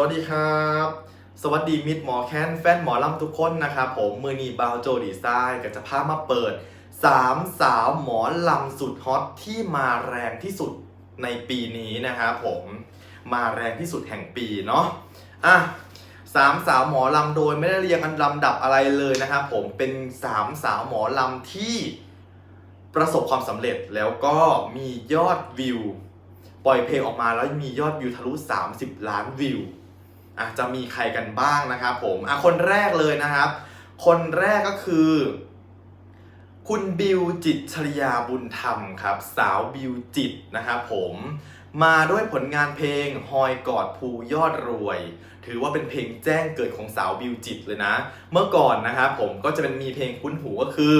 สวัสดีครับ สวัสดีมิตรหมอแค้นแฟนหมอลำทุกคนนะครับผมมือนีบาวโจดีไซน์กับจะพามาเปิด 3 สาวหมอลำสุดฮอตที่มาแรงที่สุดในปีนี้นะครับผมมาแรงที่สุดแห่งปีเนาะอะสามสาวหมอลำโดยไม่ได้เรียงอันลำดับอะไรเลยนะครับผมเป็นสามสาวหมอลำที่ประสบความสำเร็จแล้วก็มียอดวิว ปล่อยเพลงออกมาแล้วมียอดวิวทะลุ 30 ล้านวิว อะจะมีใครกันบ้างนะครับผมอะคนแรกเลยนะครับ คนแรกก็คือ คุณบิวจิตชริยาบุญธรรมครับ สาวบิวจิตนะครับผมมาด้วยผลงานเพลงหอยกอดภูยอดรวย ถือว่าเป็นเพลงแจ้งเกิดของสาวบิวจิตเลยนะ เมื่อก่อนนะครับผมก็จะเป็นมีเพลงคุ้นหูก็คือ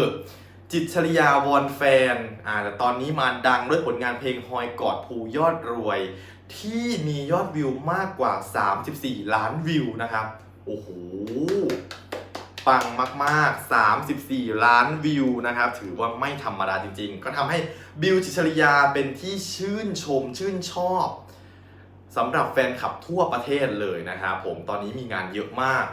จิตชริยาวอนแฟนอ่าแต่ตอนนี้มาดังด้วยผลงานเพลงหอยกอดภูยอดรวย ที่มียอดวิวมากกว่า 34 ล้านวิวนะครับ โอ้โห ปังมากๆ 34 ล้านวิวนะครับ ถือว่าไม่ธรรมดาจริง ๆ ก็ทำให้บิวจิชริยาเป็นที่ชื่นชมชื่นชอบสำหรับแฟนคลับทั่วประเทศเลยนะครับผม ตอนนี้มีงานเยอะมาก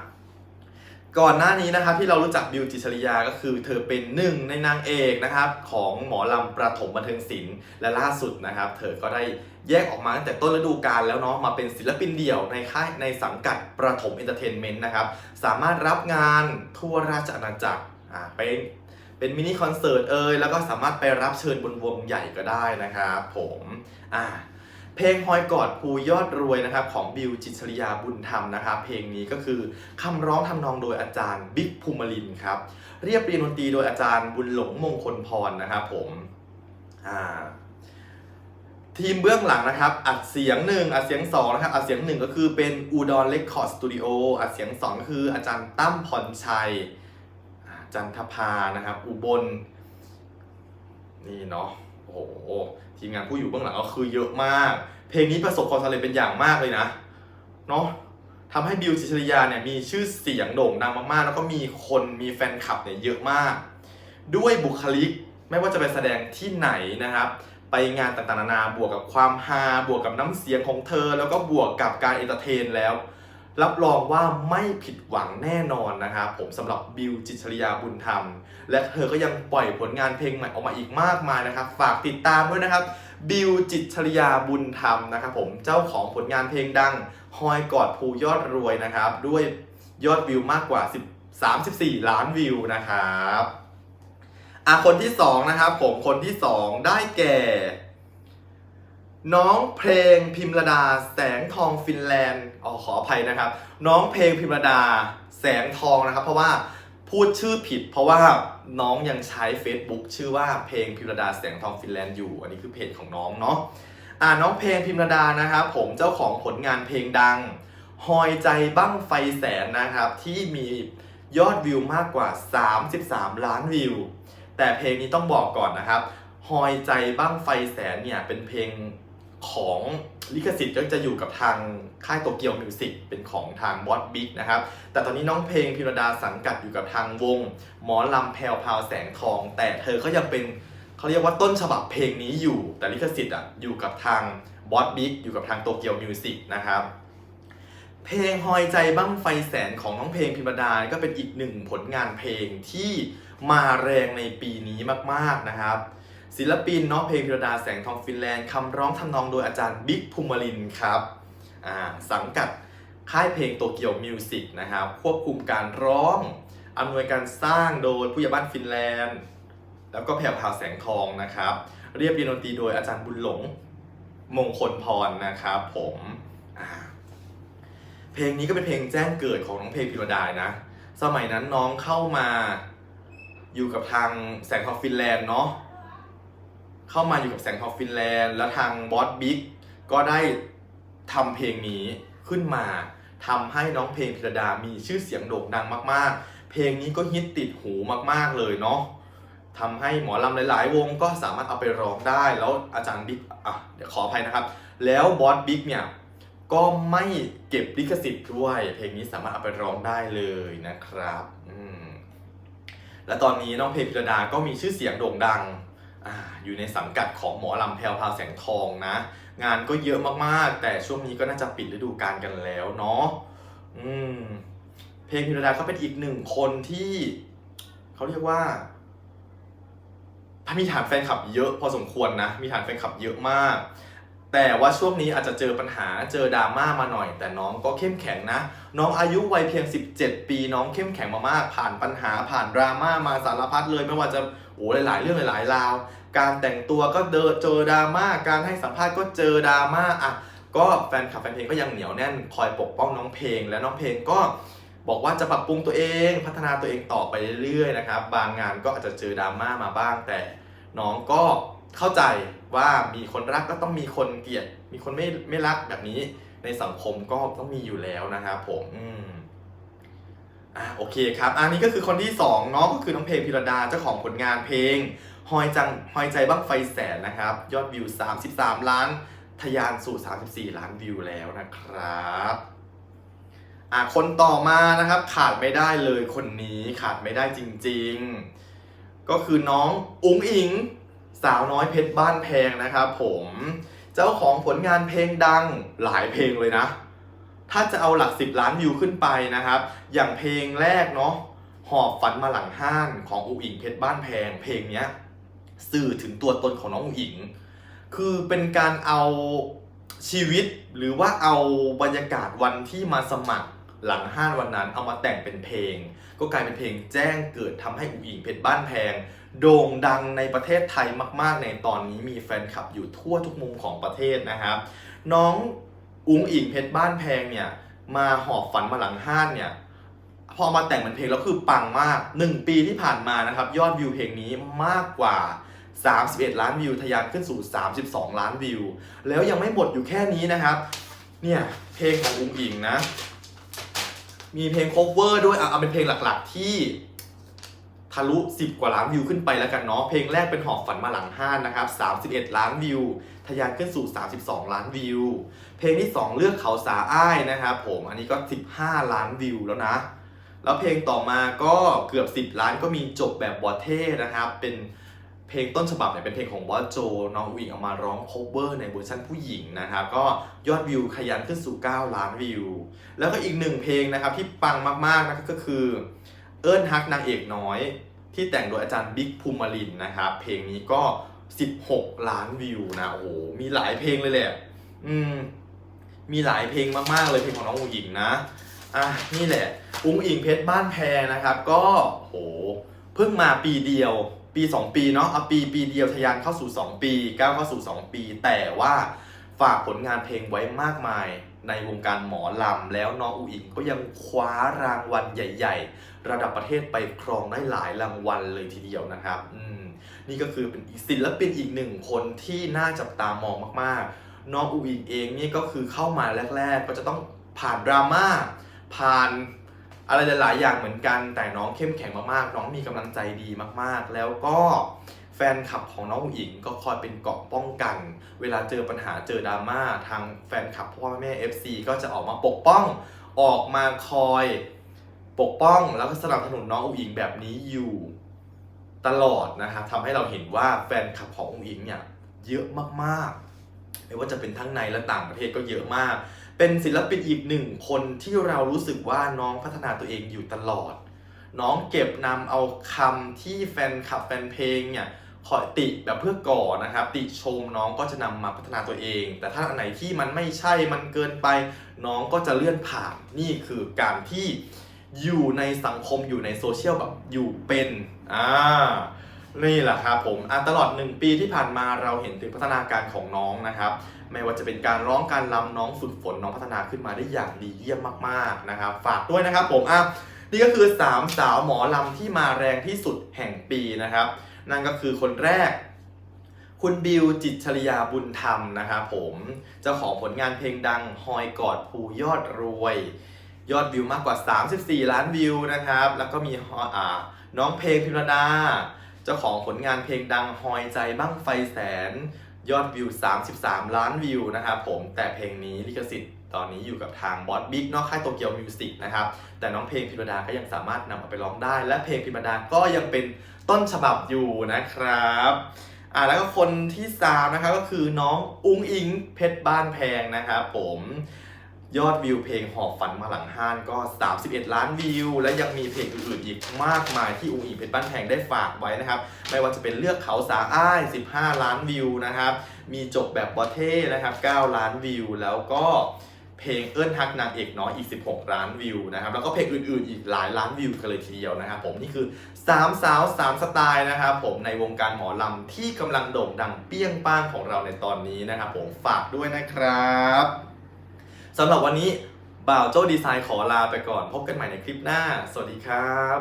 ก่อนหน้านี้นะครับที่เรารู้จักบิวจิชริยาก็คือ เธอเป็นหนึ่งในนางเอกนะครับของหมอลำประถมบันเทิงศิลป์และล่าสุดนะครับ เธอก็ได้ แยกออกมาตั้งแต่ต้นฤดูกาลแล้วเนาะมาเป็นศิลปินเดี่ยวในค่ายในสังกัดประถมเอนเตอร์เทนเมนต์นะครับ สามารถรับงานทั่วราชอาณาจักรอ่าเป็นเป็นมินิคอนเสิร์ตเอ่ยแล้วก็สามารถไปรับเชิญบนวงใหญ่ก็ได้นะครับผมอ่าเพลงหอยกอดภูยอดรวยนะครับของบิวจิตรชริยาบุญธรรมนะครับเพลงนี้ก็คือคำร้องทำนองโดยอาจารย์บิ๊กภูมิลินครับเรียบเรียงดนตรีโดยอาจารย์บุญหลงมงคลพรนะครับผมอ่า ทีมเบื้องหลังนะครับ อัดเสียงหนึ่งอัดเสียงสองนะครับ อัดเสียงหนึ่งก็คือเป็นอูดอนเลคคอร์ดสตูดิโออัดเสียงสองก็คืออาจารย์ตั้มพรชัยอ่าจันทภานะครับ อุบล นี่เนาะโอ้โห ทีมงานผู้อยู่เบื้องหลังก็คือเยอะมาก เพลงนี้ประสบความสำเร็จเป็นอย่างมากเลยนะ เนาะทำให้บิวจิชริยาเนี่ยมีชื่อเสียงโด่งดังมากๆ แล้วก็มีคนมีแฟนคลับเนี่ยเยอะมาก ด้วยบุคลิกไม่ว่าจะไปแสดงที่ไหนนะครับ ไปงานต่างๆนานาบวกกับความฮาบวกกับน้ำเสียงของเธอ แล้วก็บวกกับการเอนเตอร์เทนแล้ว รับรองว่าไม่ผิดหวังแน่นอนนะครับผมสำหรับบิวจิตรชริยาบุญธรรม และเธอก็ยังปล่อยผลงานเพลงใหม่ออกมาอีกมากมายนะครับ ฝากติดตามด้วยนะครับบิวจิตรชริยาบุญธรรมนะครับผมเจ้าของผลงานเพลงดังหอยกอดภูยอดรวยนะครับ ด้วยยอดวิวมากกว่า10 34 ล้านวิวนะครับ อะคนที่สองนะครับผมคนที่สองได้แก่ น้องเพลงพิมรดา แสงทองฟินแลนด์อ๋อขออภัยนะครับ น้องเพลงพิมรดา แสงทองนะครับ เพราะว่าพูดชื่อผิด เพราะว่าน้องยังใช้ Facebook ชื่อว่าเพลงพิมรดาแสงทองฟินแลนด์อยู่ อันนี้คือเพจของน้องเนาะอ่าน้องเพลงพิมรดานะครับผมเจ้าของผลงานเพลงดังหอยใจบั้งไฟแสนนะครับ ที่มียอดวิวมากกว่า 33 ล้านวิว แต่เพลงนี้ต้องบอกก่อนนะครับหอยใจบั้งไฟแสนเนี่ยเป็นเพลงของลิขสิทธิ์ก็จะอยู่กับทางค่ายโตเกียวมิวสิกเป็นของทางบอสบิ๊กนะครับ แต่ตอนนี้น้องเพลงพิรดาสังกัดอยู่กับทางวง หมอลำแพรวพาวแสงทอง แต่เธอก็ยังเป็นเขาเรียกว่าต้นฉบับเพลงนี้อยู่ แต่ลิขสิทธิ์อะอยู่กับทางบอสบิ๊กอยู่กับทางโตเกียวมิวสิกนะครับ เพลงหอยใจบั้งไฟแสนของน้องเพลงพิมรดาก็เป็นอีกหนึ่งผลงานเพลงที่ มาแรงในปีนี้มากๆนะครับ ศิลปินเนาะเพลงพิรดาแสงทองฟินแลนด์คำร้องทำนองโดยอาจารย์บิ๊กภูมิลินครับสังกัดค่ายเพลงโตเกียวมิวสิกนะครับควบคุมการร้องอำนวยการสร้างโดยผู้ใหญ่บ้านฟินแลนด์ แล้วก็แผ่วพราวแสงทองนะครับ เรียบเรียงดนตรีโดยอาจารย์บุญหลงมงคลพรนะครับผมเพลงนี้ก็เป็นเพลงแจ้งเกิดของน้องเพลงพิรดานะ สมัยนั้นน้องเข้ามา อยู่กับทางแสงทองฟินแลนด์เนาะเข้ามาอยู่กับแสงทองฟินแลนด์ แล้วทางบอสบิ๊กก็ได้ทำเพลงนี้ขึ้นมาทำให้น้องเพลงพิรดามีชื่อเสียงโด่งดังมาก ๆ เพลงนี้ก็ฮิตติดหูมากๆเลยเนาะทำให้หมอลำหลาย ๆ วงก็สามารถเอาไปร้องได้แล้วอาจารย์บิ๊กอะเดี๋ยวขออภัยนะครับ แล้วบอสบิ๊กเนี่ยก็ไม่เก็บลิขสิทธิ์ด้วย เพลงนี้สามารถเอาไปร้องได้เลยนะครับ อืม และตอนนี้น้องเพลพิรดาก็มีชื่อเสียงโด่งดังออยู่ในสังกัดของหมอลำแพรวพาวแสงทองนะ งานก็เยอะมากๆ แต่ช่วงนี้ก็น่าจะปิดฤดูกาลกันแล้วเนาะอืมเพลงพิรดาก็เป็นอีกหนึ่งคนที่เขาเรียกว่ามีฐานแฟนคลับเยอะพอสมควรนะ มีฐานแฟนคลับเยอะมาก แต่ว่าช่วงนี้อาจจะเจอปัญหาเจอดราม่ามาหน่อย แต่น้องก็เข้มแข็งนะ น้องอายุวัยเพียง 17 ปี น้องเข้มแข็งมามาก ผ่านปัญหาผ่านดราม่ามาสารพัดเลยไม่ว่าจะโอ้หลาย ๆ เรื่องหลายๆราว การแต่งตัวก็เดเจอดราม่าการให้สัมภาษณ์ก็เจอดราม่าอะก็แฟนคลับแฟนเพลงก็ยังเหนียวแน่นคอยปกป้องน้องเพลง และน้องเพลงก็บอกว่าจะปรับปรุงตัวเองพัฒนาตัวเองต่อไปเรื่อยๆนะครับ บางงานก็อาจจะเจอดราม่ามาบ้างแต่น้องก็ เข้าใจว่ามีคนรักก็ต้องมีคนเกลียด มีคนไม่ไม่รักแบบนี้ ในสังคมก็ต้องมีอยู่แล้วนะครับผมอืมอะโอเคครับ อันนี้ก็คือคนที่2เนาะก็คือน้องเพลงพิรดาเจ้าของผลงานเพลงหอยจังหอยใจบ้างไฟแสนนะครับ ยอดวิว 33 ล้าน ทะยานสู่ 34 ล้านวิวแล้วนะครับอะคนต่อมานะครับ ขาดไม่ได้เลยคนนี้ขาดไม่ได้จริง ๆ ก็คือน้องอุ๋งอิง สาวน้อยเพชรบ้านแพงนะครับผมเจ้าของผลงานเพลงดังหลายเพลงเลยนะ ถ้าจะเอาหลัก 10 ล้านวิวขึ้นไปนะครับ อย่างเพลงแรกเนาะหอบฝันมาหลังห้านของอุ๋งอิงเพชรบ้านแพง เพลงเนี้ยสื่อถึงตัวตนของน้องอุ๋งอิง คือเป็นการเอาชีวิตหรือว่าเอาบรรยากาศวันที่มาสมัคร หลังห้านวันนั้นเอามาแต่งเป็นเพลง ก็กลายเป็นเพลงแจ้งเกิดทำให้อุ๋งอิงเพชรบ้านแพง โด่งดังในประเทศไทยมาก ๆ ในตอนนี้มีแฟนคลับอยู่ทั่วทุกมุมของประเทศนะครับน้องอุ๋งอิงเพชรบ้านแพงเนี่ยมาหอบฝันมาหลังห้านเนี่ยพอมาแต่งเป็นเพลงแล้วคือปังมาก 1 ปีที่ผ่านมานะครับยอดวิวเพลงนี้มากกว่า 31 ล้านวิวทะยานขึ้นสู่ 32 ล้านวิว แล้วยังไม่หมดอยู่แค่นี้นะครับ เนี่ยเพลงของอุ๋งอิงนะ มีเพลง cover ด้วยอะเอาเป็นเพลงหลักๆที่ทะลุ 10 กว่าล้านวิวขึ้นไปแล้วกันเนาะ เพลงแรกเป็นหอบฝันมาหลังห้านนะครับ 31 ล้านวิว ทะยานขึ้นสู่ 32 ล้านวิว เพลงที่ 2 เลือกเขาสาอ้ายนะครับผม อันนี้ก็ 15 ล้านวิวแล้วนะ แล้วเพลงต่อมาก็เกือบ 10 ล้านก็มีจบแบบบอเท่นะครับ เป็น เพลงต้นฉบับเนี่ยเป็นเพลงของบอสโจน้องอุ๋งอิงเอามาร้อง cover ในเวอร์ชันผู้หญิงนะครับก็ยอดวิวขยันขึ้นสู่ 9 ล้านวิว แล้วก็อีกหนึ่งเพลงนะครับที่ปังมากๆนะก็คือ เอิ้นฮักนางเอกน้อย ที่แต่งโดยอาจารย์บิ๊กภูมิลินนะครับเพลงนี้ก็ 16 ล้านวิวนะโอ้โหมีหลายเพลงเลยแหละอืมมีหลายเพลงมากๆเลยเพลงของน้องอุ๋งอิงนะอะนี่แหละอุ๋งอิงเพชรบ้านแพรนะครับ ก็โหเพิ่งมาปีเดียว ปี 2 ปีเนาะเอาปีปีเดียวทะยานเข้าสู่ 2 ปีก้าวเข้าสู่ 2 ปี แต่ว่าฝากผลงานเพลงไว้มากมายในวงการหมอลำ แล้วน้องอุ๋งอิงก็ยังคว้ารางวัลใหญ่ ๆ ระดับประเทศไปครองได้หลายรางวัลเลยทีเดียวนะครับนี่ก็คือเป็นศิลปินอีกหนึ่งคนที่น่าจับตามองมากๆ น้องอุ๋งอิงเองนี่ก็คือเข้ามาแรก ๆ ก็จะต้องผ่านดราม่าผ่าน อะไรหลาย ๆ อย่างเหมือนกันแต่น้องเข้มแข็งมากๆ น้องมีกำลังใจดีมากๆ แล้วก็แฟนคลับของน้องอุ๋งอิงก็คอยเป็นเกราะป้องกัน เวลาเจอปัญหาเจอดราม่าทางแฟนคลับพ่อแม่ FC ก็จะออกมาปกป้องออกมาคอยปกป้องแล้วก็สนับสนุนน้องอุ๋งอิงแบบนี้อยู่ตลอดนะครับทำให้เราเห็นว่าแฟนคลับของอุ๋งอิงเนี่ยเยอะมากๆ ไม่ว่าจะเป็นทั้งในและต่างประเทศก็เยอะมาก เป็นศิลปินอีกหนึ่งคนที่เรารู้สึกว่าน้องพัฒนาตัวเองอยู่ตลอด น้องเก็บนำเอาคำที่แฟนคลับแฟนเพลงเนี่ยคอยติแบบเพื่อก่อนะครับ ติชมน้องก็จะนำมาพัฒนาตัวเอง แต่ถ้าอันไหนที่มันไม่ใช่มันเกินไป น้องก็จะเลื่อนผ่านนี่คือการที่อยู่ในสังคมอยู่ในโซเชียลแบบอยู่เป็นอ่า นี่แหละครับผมอะตลอด 1 ปีที่ผ่านมาเราเห็นถึงพัฒนาการของน้องนะครับ ไม่ว่าจะเป็นการร้องการรำน้องฝึกฝนน้องพัฒนาขึ้นมาได้อย่างดีเยี่ยมมากๆนะครับ ฝากด้วยนะครับผมอะนี่ก็คือ 3 สาวหมอลำที่มาแรงที่สุดแห่งปีนะครับ นั่นก็คือคนแรก คุณบิวจิตชริยาบุญธรรมนะครับผมเจ้าของผลงานเพลงดังหอยกอดภูยอดรวย ยอดวิวมากกว่า 34 ล้านวิวนะครับ แล้วก็มีอ่าน้องเพลงพิมรดา เจ้าของผลงานเพลงดังหอยใจบ้างไฟแสน ยอดวิว 33 ล้านวิวนะครับผมแต่เพลงนี้ลิขสิทธิ์ตอนนี้อยู่กับทางบอสบิ๊กนอกค่ายโตเกียวมิวสิกนะครับแต่น้องเพลงพิมดาก็ยังสามารถนำเอาไปร้องได้ และเพลงพิมดาก็ยังเป็นต้นฉบับอยู่นะครับอ่าแล้วก็คนที่สามนะครับก็คือน้องอุ้งอิงเพชรบ้านแพงนะครับผม ยอดวิวเพลงหอบฝันมาหลังห้านก็ 31 ล้านวิว และยังมีเพลงอื่นๆอีกมากมายที่อุ้งอิงเพชรบ้านแพงได้ฝากไว้นะครับ ไม่ว่าจะเป็นเลือกเขาสาอ้าย 15 ล้านวิวนะครับ มีจบแบบบอเท่นะครับ 9 ล้านวิว แล้วก็เพลงเอิ้นฮักนางเอกน้อยอีก 16 ล้านวิวนะครับ แล้วก็เพลงอื่นๆ อีกหลายล้านวิวกันเลยทีเดียวนะครับผมนี่คือ3สาว3สไตล์นะครับผมในวงการหมอลำที่กำลังโด่งดังเปี้ยงป้างของเราในตอนนี้นะครับผมฝากด้วยนะครับ สำหรับวันนี้บ่าวโจ้ดีไซน์ขอลาไปก่อน พบกันใหม่ในคลิปหน้า สวัสดีครับ